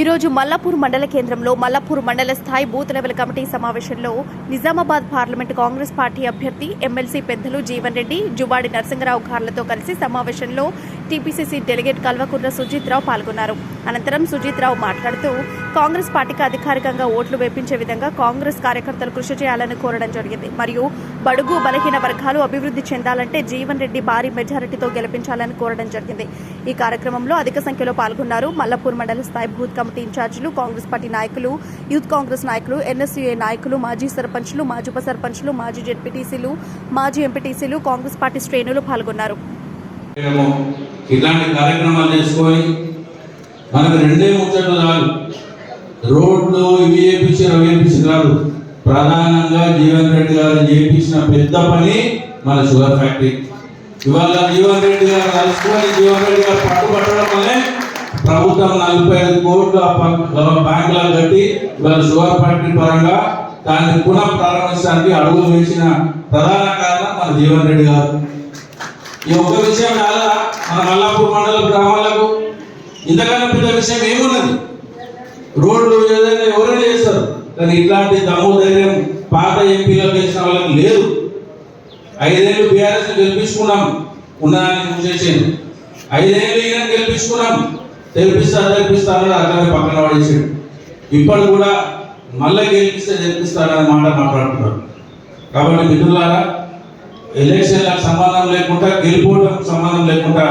ఈరోజు మల్లాపూర్ మండల కేంద్రంలో మల్లాపూర్ మండల స్థాయి బూత్ లెవెల్ కమిటీ సమావేశంలో నిజామాబాద్ పార్లమెంట్ కాంగ్రెస్ పార్టీ అభ్యర్థి ఎమ్మెల్సీ పెద్దలు జీవన్ రెడ్డి జువాడి నరసింగరావు గార్లతో కలిసి సమావేశంలో టీపీసీసీ డెలిగేట్ కల్వకుర్ర సుజిత్రావు పాల్గొన్నారు. అనంతరం సుజిత్రావు మాట్లాడుతూ కాంగ్రెస్ పార్టీకి అధికారికంగా ఓట్లు వేపించే విధంగా కాంగ్రెస్ కార్యకర్తలు కృషి చేయాలని కోరడం జరిగింది. మరియు బడుగు బలహీన వర్గాలు అభివృద్ధి చెందాలంటే జీవన్ రెడ్డి భారీ మెజారిటీతో గెలిపించాలని కోరడం జరిగింది. ఈ కార్యక్రమంలో అధిక సంఖ్యలో పాల్గొన్నారు మల్లపూర్ మండల స్థాయి బూత్ కమిటీ ఇన్ఛార్జీలు కాంగ్రెస్ పార్టీ నాయకులు యూత్ కాంగ్రెస్ నాయకులు ఎన్ఎస్యుఏ నాయకులు మాజీ సర్పంచ్లు మాజీ ఉప సర్పంచ్లు మాజీ జెడ్పీటీసీలు మాజీ ఎంపీటీసీలు కాంగ్రెస్ పార్టీ శ్రేణులు పాల్గొన్నారు. మేము ఇలాంటి కార్యక్రమాలు చేసుకొని మనకు రెండే ముచ్చట్లు చాలు. రోడ్లు ఇవి చేపించారు అవి చేపించారు కాదు. ప్రధానంగా జీవన్ రెడ్డి గారు చేపించిన పెద్ద పని మన షుగర్ ఫ్యాక్టరీ. ఇవాళ జీవన్ రెడ్డి గారు కలుసుకొని జీవన్ రెడ్డి గారు పట్టుబట్టడం వల్లే ప్రభుత్వం నలభై ఐదు కోట్ల ప- కట్టి ఇవాళ షుగర్ ఫ్యాక్టరీ పరంగా దాన్ని పునః ప్రారంభించడానికి అడుగులు వేసిన ప్రధాన కారణం మన జీవన్ రెడ్డి గారు. ఈ ఒక్క విషయం చాలా మన మల్లాపూర్ మండలం గ్రామాలకు. ఇంతకన్నా పెద్ద విషయం ఏమున్నది? రోడ్లు ఏదైనా ఎవరైనా చేస్తారు. కానీ ఇట్లాంటి దమ్ము ధైర్యం పాత ఎంపీలకు చేసిన వాళ్ళకి లేదు. ఐదేళ్ళు బీఆర్ఎస్ గెలిపించుకున్నాం. ఉన్నదాన్ని మూసేసాను ఐదేళ్ళు ఈయన గెలిపించుకున్నాం. గెలిపిస్తా గెలిపిస్తా అన్నాడు పక్కన పడేసాడు. ఇప్పుడు కూడా మళ్ళీ గెలిపిస్తే గెలిపిస్తారనే మాట మాట్లాడుతున్నారు. కాబట్టి మిత్రులారా ఎలక్షన్లకు సంబంధం లేకుండా గెలిపోవడం సంబంధం లేకుండా